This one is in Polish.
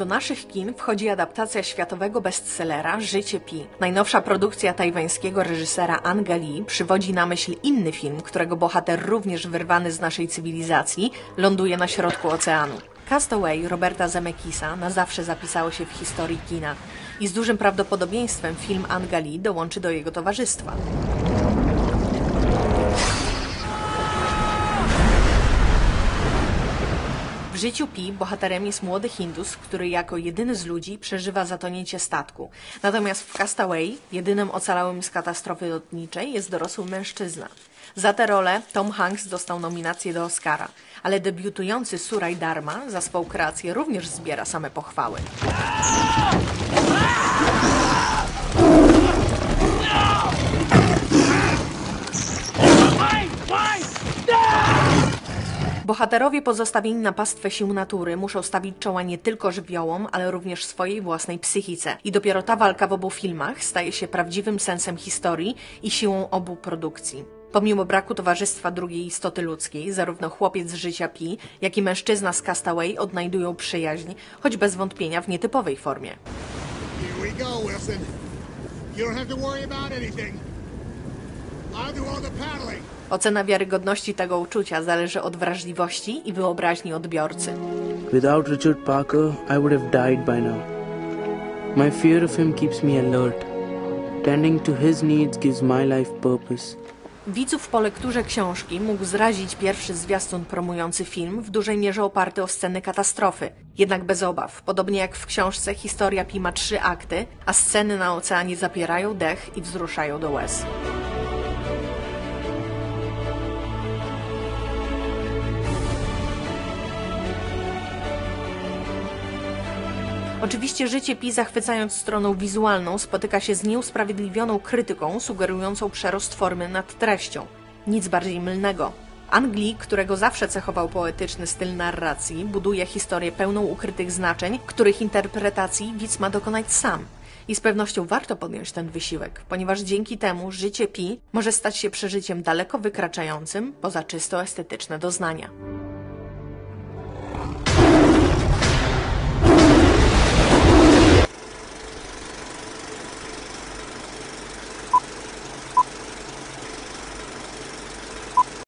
Do naszych kin wchodzi adaptacja światowego bestsellera Życie Pi. Najnowsza produkcja tajwańskiego reżysera Anga Lee przywodzi na myśl inny film, którego bohater również wyrwany z naszej cywilizacji ląduje na środku oceanu. Castaway Roberta Zemeckisa na zawsze zapisało się w historii kina i z dużym prawdopodobieństwem film Anga Lee dołączy do jego towarzystwa. Życiu Pi bohaterem jest młody Hindus, który jako jedyny z ludzi przeżywa zatonięcie statku. Natomiast w Castaway jedynym ocalałym z katastrofy lotniczej jest dorosły mężczyzna. Za tę rolę Tom Hanks dostał nominację do Oscara, ale debiutujący Suraj Dharma za swą kreację również zbiera same pochwały. Bohaterowie pozostawieni na pastwę sił natury muszą stawić czoła nie tylko żywiołom, ale również swojej własnej psychice. I dopiero ta walka w obu filmach staje się prawdziwym sensem historii i siłą obu produkcji. Pomimo braku towarzystwa drugiej istoty ludzkiej, zarówno chłopiec z życia Pi, jak i mężczyzna z Castaway odnajdują przyjaźń, choć bez wątpienia w nietypowej formie. Go, Ocena wiarygodności tego uczucia zależy od wrażliwości i wyobraźni odbiorcy. Without Richard Parker, I would have died by now. My fear of him keeps me alert. Tending to his needs gives my life purpose. Widzów po lekturze książki mógł zrazić pierwszy zwiastun promujący film, w dużej mierze oparty o sceny katastrofy. Jednak bez obaw, podobnie jak w książce, historia Pi ma trzy akty, a sceny na oceanie zapierają dech i wzruszają do łez. Oczywiście życie Pi, zachwycając stroną wizualną, spotyka się z nieusprawiedliwioną krytyką sugerującą przerost formy nad treścią. Nic bardziej mylnego. Anglii, którego zawsze cechował poetyczny styl narracji, buduje historię pełną ukrytych znaczeń, których interpretacji widz ma dokonać sam. I z pewnością warto podjąć ten wysiłek, ponieważ dzięki temu życie Pi może stać się przeżyciem daleko wykraczającym poza czysto estetyczne doznania.